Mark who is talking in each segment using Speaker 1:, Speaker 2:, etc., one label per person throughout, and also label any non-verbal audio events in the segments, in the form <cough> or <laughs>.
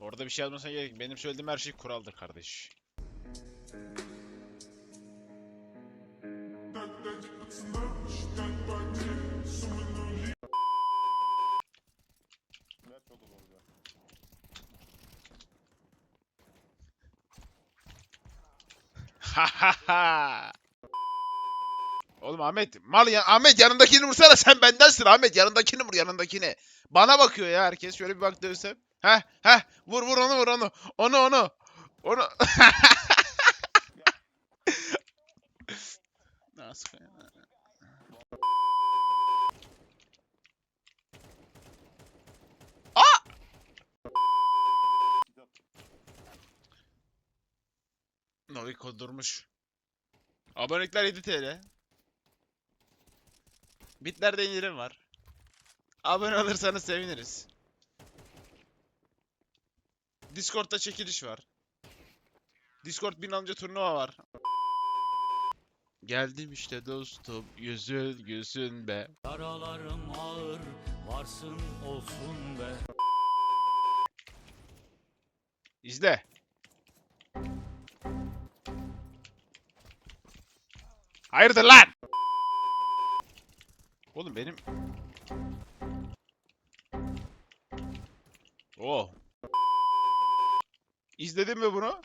Speaker 1: Orada bir şey yazmasına gerek. Benim söylediğim her şey kuraldır kardeş. <laughs> Oğlum Ahmet mal ya Ahmet yanındakini vursana sen bendensin Ahmet yanındakini vur yanındakini. Bana bakıyor ya herkes şöyle bir bak dövsem. Heh heh vur vur onu vur onu. Onu onu. Onu. <laughs> Nasıl? Noviko durmuş. Abonelikler 7 TL. Bitlerde indirim var. Abone olursanız seviniriz. Discord'da çekiliş var. Discord bin alınca turnuva var. Geldim işte dostum. Yüzün yüzün be.
Speaker 2: Yaralarım ağır, varsın olsun be.
Speaker 1: İzle. Hayırdır lan? Oğlum benim... Oh. İzledin mi bunu?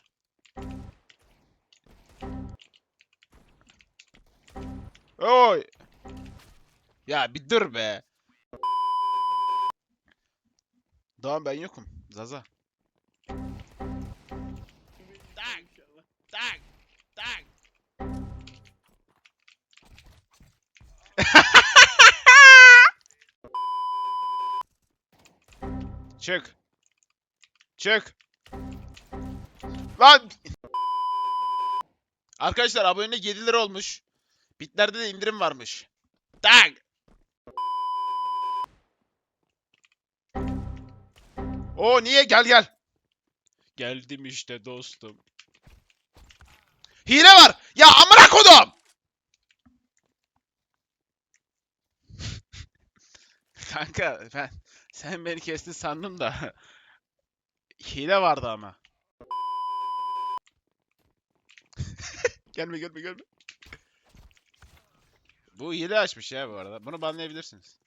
Speaker 1: Oy. Ya bir dur be. Doğan ben yokum. Zaza. Tak. Tak. Tak. <laughs> Çık. Çık. Lan. Arkadaşlar abonelik 7 lira olmuş. Bitlerde de indirim varmış. Tak. O niye gel gel. Geldim işte dostum. Hile var. Ya amına kodum. Kanka ben sen beni kestin sandım da hile vardı ama. Gelme gelme gelme. Bu hile açmış ya bu arada. Bunu banlayabilirsiniz.